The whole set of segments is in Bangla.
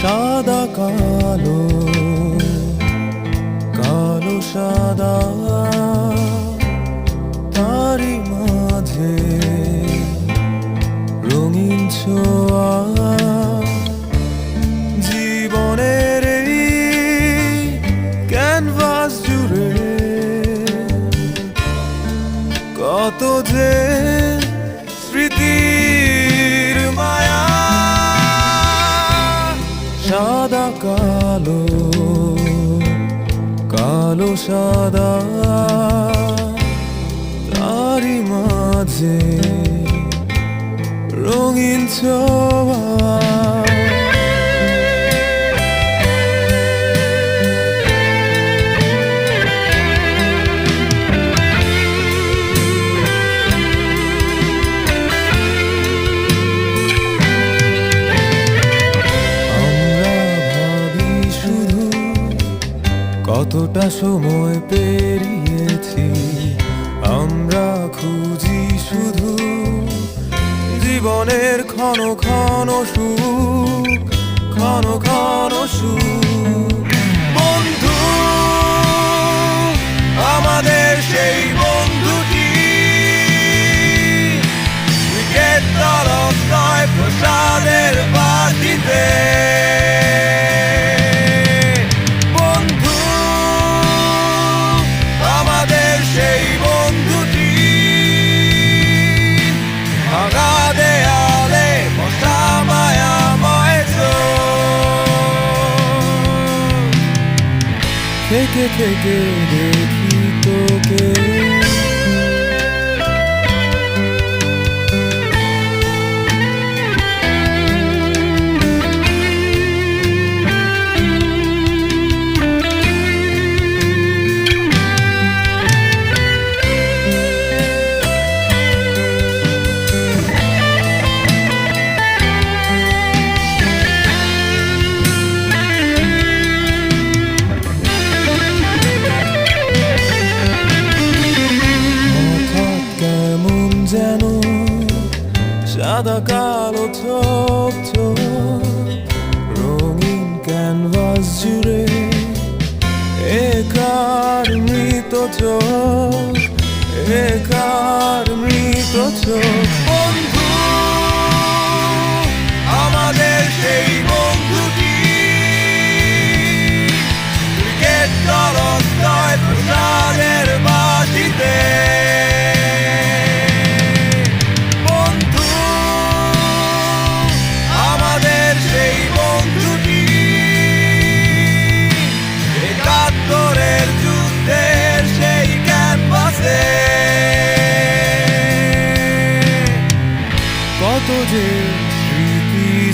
সাদা কালো কালো সাদা তারি মাঝে রঙিন ছোঁয়া। জীবনের এই ক্যানভাস জুড়ে কত যে কালো কালো সাদা তারি মাঝে রঙিন ছোঁয়া। কতটা সময় পেরিয়েছি? আমরা খুঁজি শুধু জীবনের ক্ষণ ক্ষণ সুখ ক্ষণ ক্ষণ সুখ। けてけてきとけ。সাদা কালো ছোপ রঙিন ক্যানভাস জুড়ে একার মৃত চোখ, একার মৃত চোখ। বন্ধু, আমাদের সেই বন্ধুটি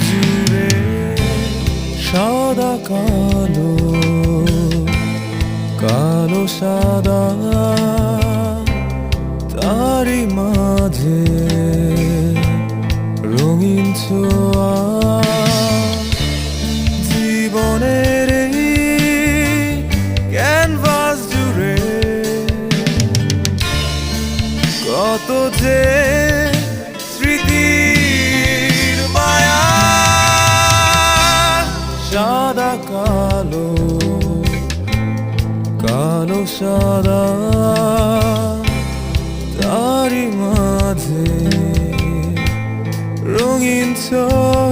জুড়ে সাদা কালো সাদা মাঝে রঙিন জীবনের ক্যানভাস জুড়ে কত যে কালো কালো সাদা তারি মাঝে রঙিন ছোঁয়া।